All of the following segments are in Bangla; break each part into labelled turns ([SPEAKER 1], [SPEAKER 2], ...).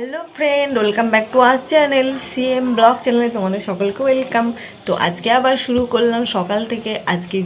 [SPEAKER 1] Hello friend welcome back to our channel CM blog চ্যানেলে তোমাদের সকলকে ওয়েলকাম তো আজকে আবার শুরু করলাম সকাল থেকে। আজকে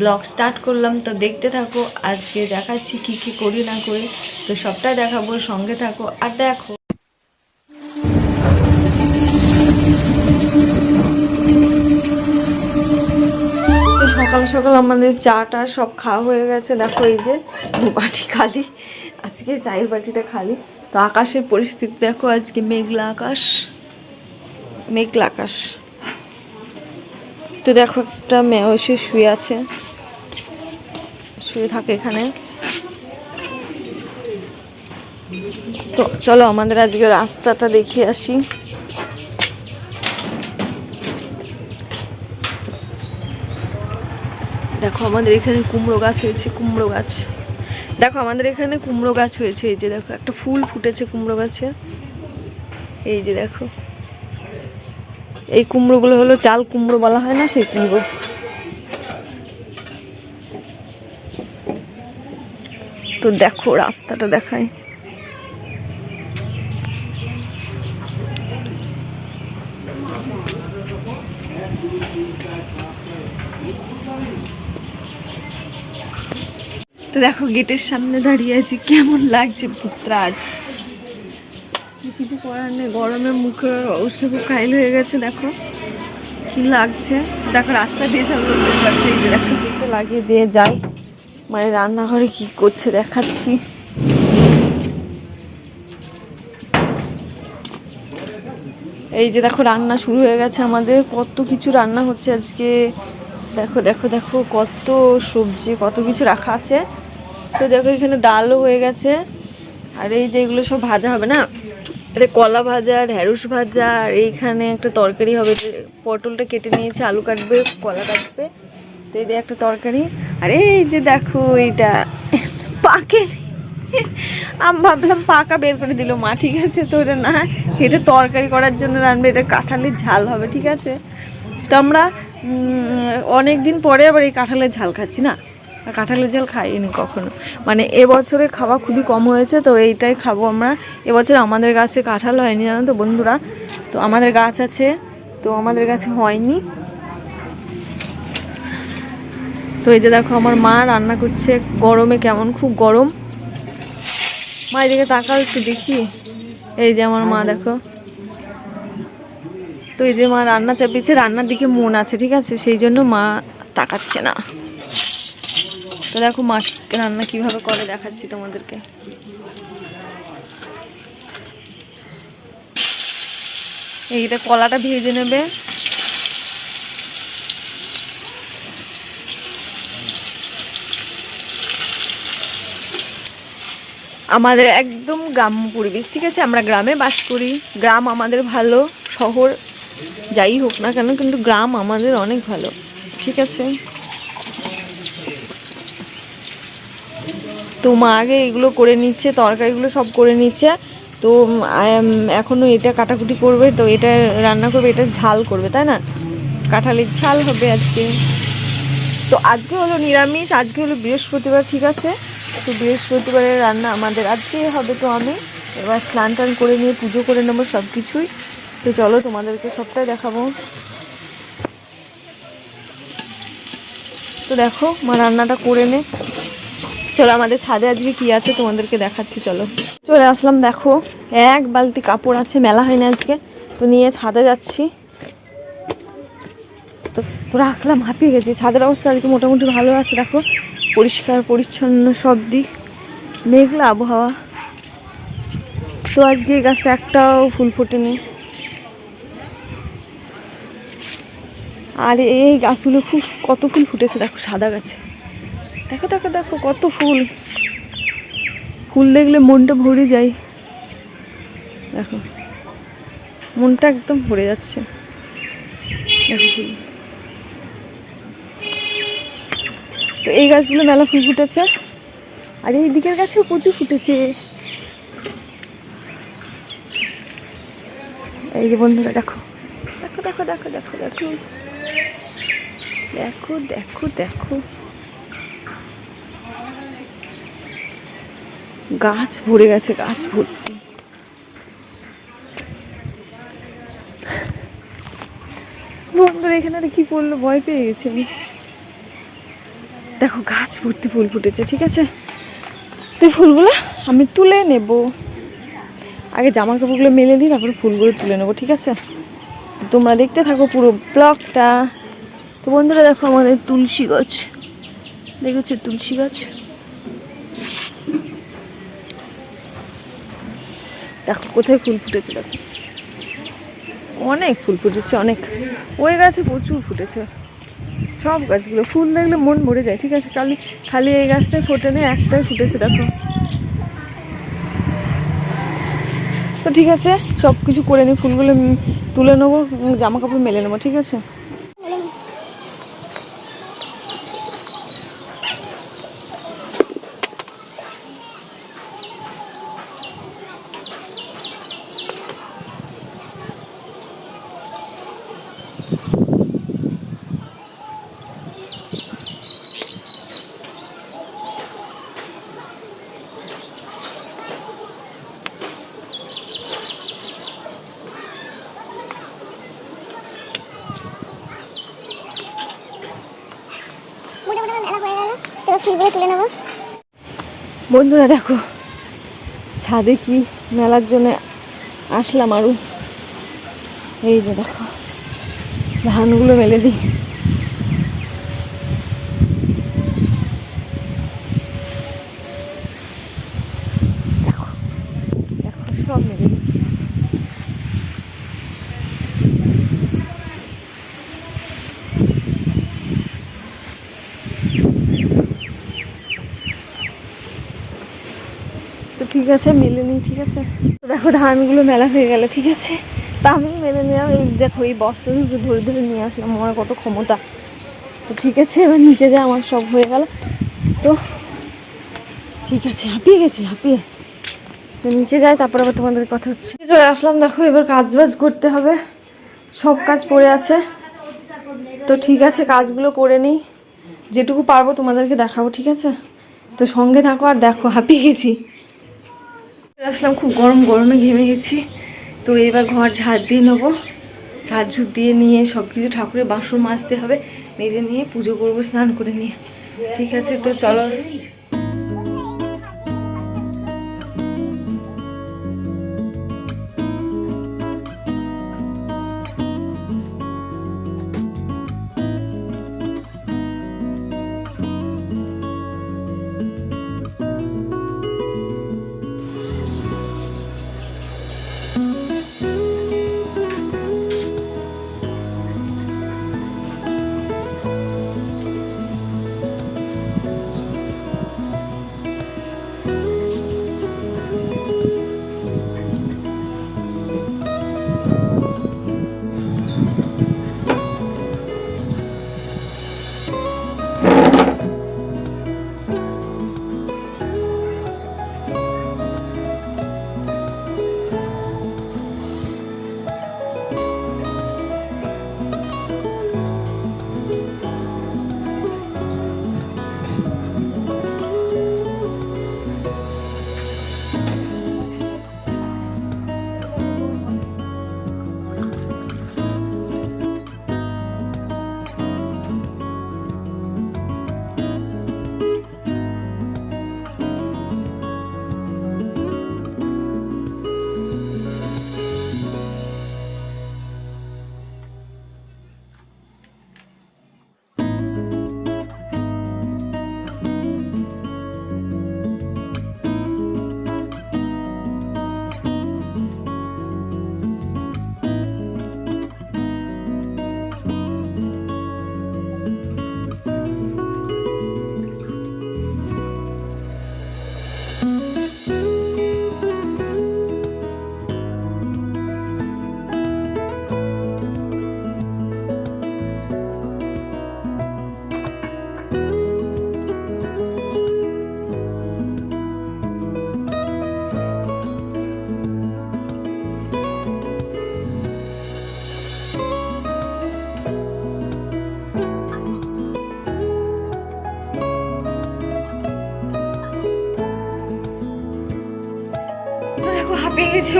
[SPEAKER 1] ব্লগ স্টার্ট করলাম। তো দেখতে থাকো, আজকে দেখাচ্ছি কি কি করি না করি। তো সবটা দেখাবো, সঙ্গে থাকো আর দেখো। সকাল সকাল আমাদের চাটা সব খাওয়া হয়ে গেছে। দেখো এই যে বাটি খালি। আজকে চায়ের বাটিটা খালি। তো আকাশের পরিস্থিতি দেখো, আজকে মেঘলা আকাশ মেঘলা আকাশ। তো দেখো একটা মেয়ে এসে শুয়ে আছে, শুয়ে থাকে এখানে। তো চলো আমাদের আজকে রাস্তাটা দেখে আসি। দেখো আমাদের এখানে কুমড়ো গাছ হয়েছে, কুমড়ো গাছ। দেখো, আমাদের এখানে কুমড়ো গাছ হয়েছে, এই যে দেখো, একটা ফুল ফুটেছে কুমড়ো গাছে। এই যে দেখো, এই কুমড়োগুলো হলো চাল কুমড়ো বলা হয় না, সেই কুমড়ো। তো দেখো, রাস্তাটা দেখায়। তো দেখো গেটের সামনে দাঁড়িয়ে আছি, কেমন লাগছে পুত্রাজ কিছু করার নেই, গরমে মুখের অবস্থা খুব কাইল হয়ে গেছে, দেখো। কি লাগছে? দেখো, রাস্তা দিয়ে সব দেখতে এই যে দেখো। একটু লাগিয়ে দিয়ে যাই। মানে রান্নাঘরে কি করছে দেখাচ্ছি। এই যে দেখো, রান্না শুরু হয়ে গেছে আমাদের। কত কিছু রান্না হচ্ছে আজকে। দেখো দেখো দেখো, কত সবজি, কত কিছু রাখা আছে। তো দেখো এখানে ডালও হয়ে গেছে। আর এই যে এগুলো সব ভাজা হবে না? এটা কলা ভাজা ঢ্যাঁড়স ভাজা, আর এইখানে একটা তরকারি হবে যে পটলটা কেটে নিয়েছে, আলু কাটবে, কলা কাটবে। তো এই দিয়ে একটা তরকারি। আর এই যে দেখো এইটা, পাকে। আমি ভাবলাম পাকা বের করে দিল। মা, ঠিক আছে তো, এটা না, এটা তরকারি করার জন্য রান্না এটা কাঁঠালের ঝাল হবে, ঠিক আছে। তো আমরা অনেক দিন পরে আবার এই কাঁঠালের ঝাল খাচ্ছি, না? কাঁঠালের ঝাল খাইনি কখনো। মানে এবছরে খাওয়া খুবই কম হয়েছে, তো এইটাই খাব আমরা। এবছর আমাদের গাছে কাঁঠাল হয়নি, জানো তো বন্ধুরা? তো আমাদের গাছ আছে, তো আমাদের গাছে হয়নি। তো এই যে দেখো, আমার মা রান্না করছে গরমে কেমন, খুব গরম। মা, এদিকে তাকাও একটু দেখি। এই যে আমার মা, দেখো। তো এই যে মা রান্না চাপিয়েছে, রান্নার দিকে মন আছে, ঠিক আছে? সেই জন্য মা তাকাচ্ছে না। তো দেখো মা রান্না কীভাবে করে দেখাচ্ছি তোমাদেরকে। এইটা কলাটা ভেজে নেবে। আমাদের একদম গ্রাম্য পরিবেশ, ঠিক আছে? আমরা গ্রামে বাস করি। গ্রাম আমাদের ভালো, শহর যাই হোক না কেন, কিন্তু গ্রাম আমাদের অনেক ভালো, ঠিক আছে? তো মা আগে এগুলো করে নিচ্ছে, তরকারিগুলো সব করে নিচ্ছে। তো এখনও এটা কাটাকুটি করবে, তো এটা রান্না করবে, এটা ঝাল করবে, তাই না? কাঁঠালের ঝাল হবে আজকে। তো আজকে হলো নিরামিষ, আজকে হলো বৃহস্পতিবার, ঠিক আছে? তো বৃহস্পতিবারের রান্না আমাদের আজকে হবে তো আমি। এবার স্নান টান করে নিয়ে পুজো করে নেব সব কিছুই তো চলো তোমাদেরকে সবটাই দেখাবো। তো দেখো, মা রান্নাটা করে নে। চলো, আমাদের ছাদে আজকে কি আছে তোমাদেরকে দেখাচ্ছি, চলো। চলে আসলাম, দেখো, এক বালতি কাপড় আছে, মেলা হয় না আজকে। তো নিয়ে ছাদে যাচ্ছি। তো রাখলাম, হাঁপিয়ে গেছি। ছাদের অবস্থা আজকে মোটামুটি ভালো আছে, দেখো। পরিষ্কার, পরিচ্ছন্ন, সব দিক। মেঘলা আবহাওয়া। তো আজকে এই গাছটা একটাও ফুল ফোটেনি। আর এই গাছগুলো খুব, কত ফুল ফুটেছে, দেখো, সাদা গাছে। দেখো দেখো দেখো, কত ফুল। ফুল দেখলে মনটা ভরে যায়। দেখো, মনটা একদম ভরে যাচ্ছে। দেখো ফুল। তো এই গাছগুলো মেলা ফুল ফুটেছে। আর এই দিকের গাছেও প্রচুর ফুটেছে। এই যে বন্ধুরা, দেখো। দেখো দেখো দেখো দেখো দেখো। দেখো দেখো দেখো। গাছ ভরে গেছে, গাছ ভর্তি বন্ধুরা, এখানে আর কি পড়ল ভয় পেয়ে গেছি আমি। দেখো, গাছ ভর্তি ফুল ফুটেছে, ঠিক আছে? তুই ফুলগুলো আমি তুলে নেব। আগে জামা কাপড়গুলো মেলে দিই, তারপরে ফুলগুলো তুলে নেব, ঠিক আছে? তোমরা দেখতে থাকো পুরো ব্লকটা তো বন্ধুরা, দেখো আমাদের তুলসী গাছ। দেখেছ তুলসী গাছ? দেখো, কোথায় ফুল ফুটেছে দেখো। অনেক ফুল ফুটেছে, অনেক। ওই গাছে প্রচুর ফুটেছে। সব গাছগুলো, ফুল দেখলে মন মরে যায়, ঠিক আছে? খালি খালি এই গাছটাই ফোটে নেই একটাই ফুটেছে, দেখো। তো ঠিক আছে সব কিছু করে নিই ফুলগুলো তুলে নেব জামা কাপড় মেলে নেব, ঠিক আছে
[SPEAKER 2] মোটামুটি আমার মেলা হয়ে গেল
[SPEAKER 1] বন্ধুরা দেখো ছাদে কি মেলার জন্য আসলাম আরও এই যে দেখো ধানগুলো মেলে দিই দেখো দেখো সব মেলে দিচ্ছি তো ঠিক আছে মেলে নিই ঠিক আছে। তো দেখো, ধানগুলো মেলা হয়ে গেল, ঠিক আছে। তা আমি মেলে নিলাম, এই দেখো, এই বস্তা ধরে ধরে নিয়ে আসলাম, আমার কত ক্ষমতা। তো ঠিক আছে, এবার নিচে যা, আমার সব হয়ে গেল। তো ঠিক আছে, হাঁপিয়ে গেছি, হাঁপিয়ে। তো নিচে যাই, তারপর আবার তোমাদের কথা হচ্ছে। চলে আসলাম, দেখো, এবার কাজ বাজ করতে হবে। সব কাজ পড়ে আছে। তো ঠিক আছে, কাজগুলো করে নিই। যেটুকু পারব তোমাদেরকে দেখাবো, ঠিক আছে? তো সঙ্গে থাকো আর দেখো, হাঁপিয়ে গেছি। আসলাম, খুব গরম, গরমে ঘেমে গেছি। তো এবার ঘর ঝাড় দিয়ে নেব। ঝাড় ঝুট দিয়ে নিয়ে সব কিছু ঠাকুরের বাসন মাজতে হবে মেয়েদের নিয়ে পুজো করব, স্নান করে নিয়ে। ঠিক আছে, তো চলো।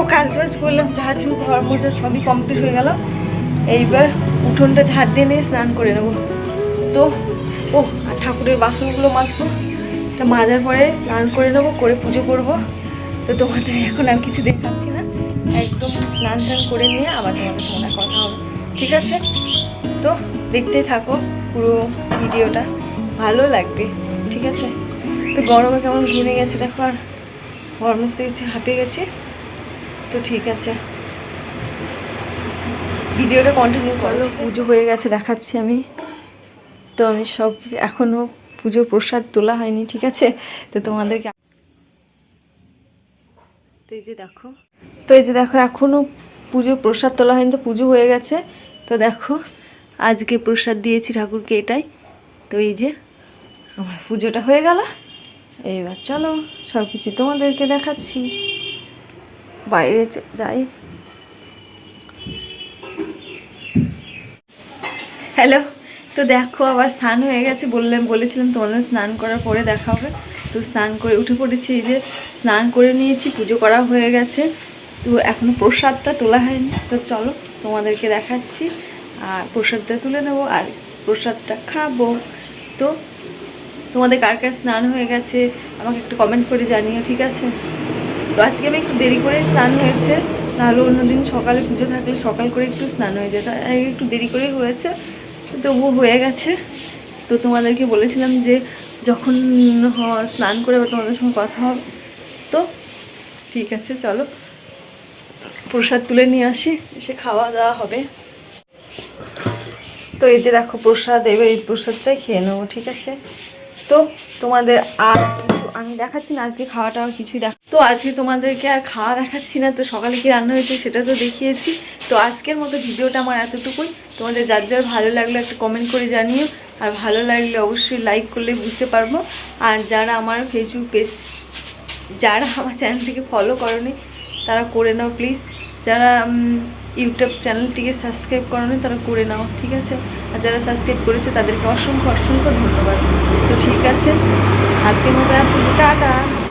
[SPEAKER 1] ও কাজ বাজ করলাম ঝাড় ঝুড় ঘর মোছা সবই কমপ্লিট হয়ে গেল। এইবার উঠোনটা ঝাড় দিয়ে নিয়ে স্নান করে নেব। তো, ও, আর ঠাকুরের বাসনগুলো মাজবো। এটা মাজার পরে স্নান করে নেব, করে পুজো করব। তো তোমাদের এখন আমি কিছু দেখাচ্ছি না। একদম স্নান টান করে নিয়ে আবার তোমাদের সঙ্গে কথা হবে। ঠিক আছে? তো দেখতেই থাকো পুরো ভিডিওটা। ভালো লাগবে। ঠিক আছে? তো গরমে কেমন ঘুরে গেছে দেখো আর গরমস্ত হাঁপিয়ে গেছি। তো ঠিক আছে। ভিডিওটা কন্টিনিউ করো পুজো হয়ে গেছে দেখাচ্ছি আমি। তো আমি সব কিছু এখনও পুজোর প্রসাদ তোলা হয়নি ঠিক আছে? তো তোমাদেরকে তো এই যে দেখো তো এই যে দেখো এখনও পুজোর প্রসাদ তোলা হয়নি তো পুজো হয়ে গেছে। তো দেখো আজকে প্রসাদ দিয়েছি ঠাকুরকে এটাই। তো এই যে আমার পুজোটা হয়ে গেল। এইবার চলো সব কিছু তোমাদেরকে দেখাচ্ছি। বাইরে যাই। হ্যালো তো দেখো আবার স্নান হয়ে গেছে। বললাম, বলেছিলাম তোমাদের স্নান করার পরে দেখা হবে। তো স্নান করে উঠে পড়েছি যে, স্নান করে নিয়েছি, পুজো করা হয়ে গেছে। তো এখনও প্রসাদটা তোলা হয়নি। তো চলো তোমাদেরকে দেখাচ্ছি। আর প্রসাদটা তুলে নেব আর প্রসাদটা খাব। তো তোমাদের কার কার স্নান হয়ে গেছে, আমাকে একটু কমেন্ট করে জানিও, ঠিক আছে? তো আজকে আমি একটু দেরি করে স্নান হয়েছে, নাহলে অন্যদিন সকালে পুজো থাকলে সকাল করে একটু স্নান হয়ে যেত। একটু দেরি করেই হয়েছে তবুও হয়ে গেছে। তো তোমাদেরকে বলেছিলাম যে যখন স্নান করে তোমাদের সঙ্গে কথা হবে, তো ঠিক আছে, চলো। প্রসাদ তুলে নিয়ে আসি, এসে খাওয়া দাওয়া হবে। তো এই যে দেখো প্রসাদ, এবার এই প্রসাদটাই খেয়ে নেব, ঠিক আছে? তো তোমাদের আর আমি দেখাচ্ছি না, আজকে খাওয়াটা আর কিছুই দেখ তো আজকে তোমাদেরকে আর খাওয়া দেখাচ্ছি না, তো সকালে কি রান্না হয়েছে সেটা তো দেখিয়েছি। তো আজকের মতো ভিডিওটা আমার এতটুকুই। তোমাদের যার যার ভালো লাগল একটা কমেন্ট করে জানিও। আর ভালো লাগলে অবশ্যই লাইক করলে বুঝতে পারব। আর যারা আমার ফেসবুক পেজ যারা আমার চ্যানেলটিকে ফলো করনি, তারা করে নাও প্লিজ যারা ইউটিউব চ্যানেলটিকে সাবস্ক্রাইব করনি, তারা করে নাও, ঠিক আছে? আর যারা সাবস্ক্রাইব করেছে, তাদেরকে অসংখ্য অসংখ্য ধন্যবাদ। ঠিক আছে। আজকের মতো এখন টাটা।